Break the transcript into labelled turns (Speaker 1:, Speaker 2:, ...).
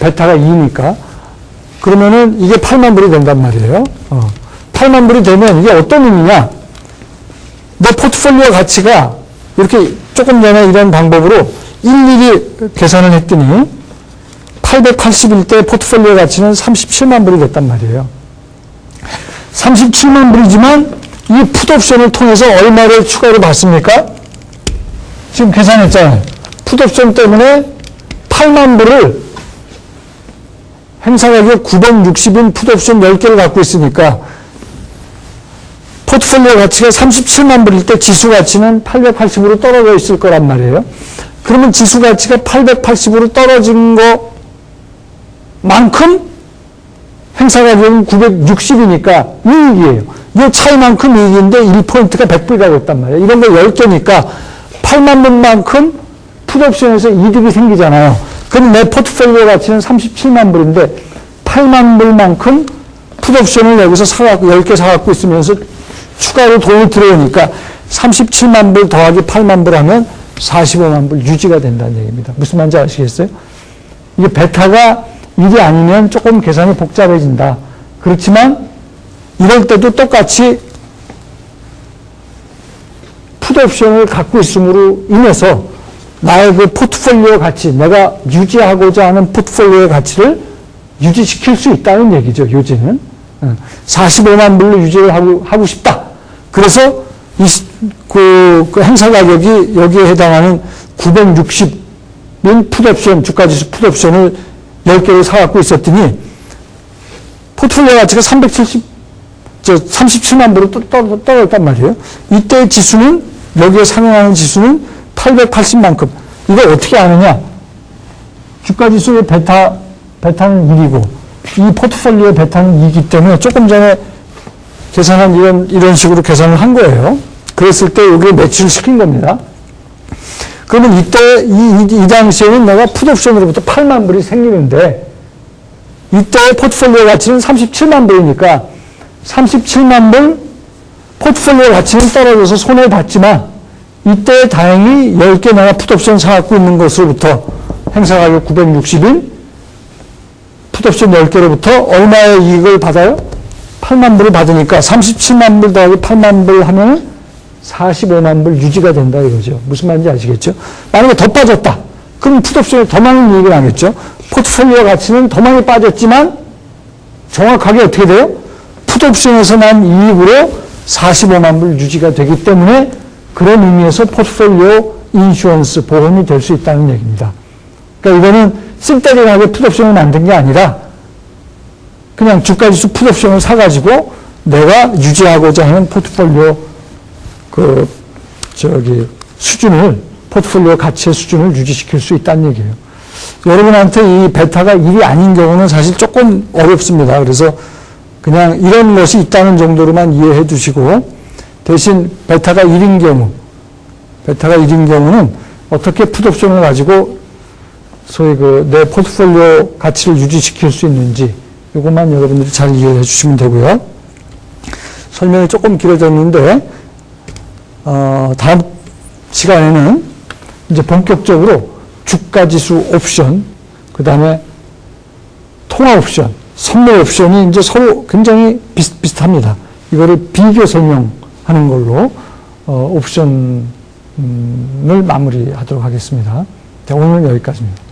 Speaker 1: 베타가 2니까. 그러면은 이게 8만 불이 된단 말이에요. 어. 8만 불이 되면 이게 어떤 의미냐? 내 포트폴리오 가치가 이렇게 조금 전에 이런 방법으로 일일이 계산을 했더니 881대 포트폴리오 가치는 37만 불이 됐단 말이에요. 37만 불이지만 이 풋옵션을 통해서 얼마를 추가로 받습니까? 지금 계산했잖아요. 풋옵션 때문에 8만 불을 행사가격 960인 풋옵션 10개를 갖고 있으니까 포트폴리오 가치가 37만 불일 때 지수 가치는 880으로 떨어져 있을 거란 말이에요. 그러면 지수 가치가 880으로 떨어진 것만큼 행사 가격은 960이니까 이익이에요. 이 차이만큼 이익인데 1포인트가 100불이 됐단 말이에요. 이런 거 10개니까 8만 불만큼 풋옵션에서 이득이 생기잖아요. 그럼 내 포트폴리오 가치는 37만 불인데 8만 불만큼 풋옵션을 여기서 사갖고 10개 사갖고 있으면서 추가로 돈이 들어오니까 37만 불 더하기 8만 불 하면 45만 불 유지가 된다는 얘기입니다. 무슨 말인지 아시겠어요? 이게 베타가 일이 아니면 조금 계산이 복잡해진다. 그렇지만 이럴 때도 똑같이 풋옵션을 갖고 있음으로 인해서 나의 그 포트폴리오 가치, 내가 유지하고자 하는 포트폴리오의 가치를 유지시킬 수 있다는 얘기죠, 요지는. 45만 불로 유지를 하고, 하고 싶다. 그래서 이, 그, 그 행사 가격이 여기에 해당하는 960인 풋옵션, 주가지수 풋옵션을 10개를 사갖고 있었더니 포트폴리오 가치가 370, 저 37만 불로 떨, 떨어졌단 말이에요. 이때 지수는, 여기에 상응하는 지수는 880만큼. 이걸 어떻게 아느냐? 주가지수의 베타, 베타는 1이고, 이 포트폴리오 베타는 2이기 때문에 조금 전에 계산한 이런, 이런 식으로 계산을 한 거예요. 그랬을 때 여기에 매치를 시킨 겁니다. 그러면 이때, 이, 이, 이 당시에는 내가 풋옵션으로부터 8만 불이 생기는데, 이때 포트폴리오 가치는 37만 불이니까, 37만 불 포트폴리오 가치는 떨어져서 손해봤지만, 이때 다행히 10개 내가 풋옵션 사갖고 있는 것으로부터 행사가격 960일, 풋옵션 10개로부터 얼마의 이익을 받아요? 8만 불을 받으니까 37만 불 더하기 8만 불 하면 45만 불 유지가 된다 이거죠. 무슨 말인지 아시겠죠? 만약에 더 빠졌다. 그럼 풋옵션에 더 많은 이익을 하겠죠. 포트폴리오 가치는 더 많이 빠졌지만 정확하게 어떻게 돼요? 풋옵션에서 난 이익으로 45만 불 유지가 되기 때문에 그런 의미에서 포트폴리오 인슈런스 보험이 될 수 있다는 얘기입니다. 그러니까 이거는 쓸데기하게 풋옵션을 만든 게 아니라 그냥 주가지수 풋옵션을 사가지고 내가 유지하고자 하는 포트폴리오 그 저기 수준을 포트폴리오 가치의 수준을 유지시킬 수 있다는 얘기예요. 여러분한테 이 베타가 일이 아닌 경우는 사실 조금 어렵습니다. 그래서 그냥 이런 것이 있다는 정도로만 이해해 두시고 대신 베타가 1인 경우 베타가 1인 경우는 어떻게 풋옵션을 가지고 소위 그 내 포트폴리오 가치를 유지시킬 수 있는지 이것만 여러분들이 잘 이해해 주시면 되고요. 설명이 조금 길어졌는데 어, 다음 시간에는 이제 본격적으로 주가지수 옵션, 그 다음에 통화 옵션, 선물 옵션이 이제 서로 굉장히 비슷비슷합니다. 이거를 비교 설명 하는 걸로 어, 옵션을 마무리하도록 하겠습니다. 자, 오늘은 여기까지입니다.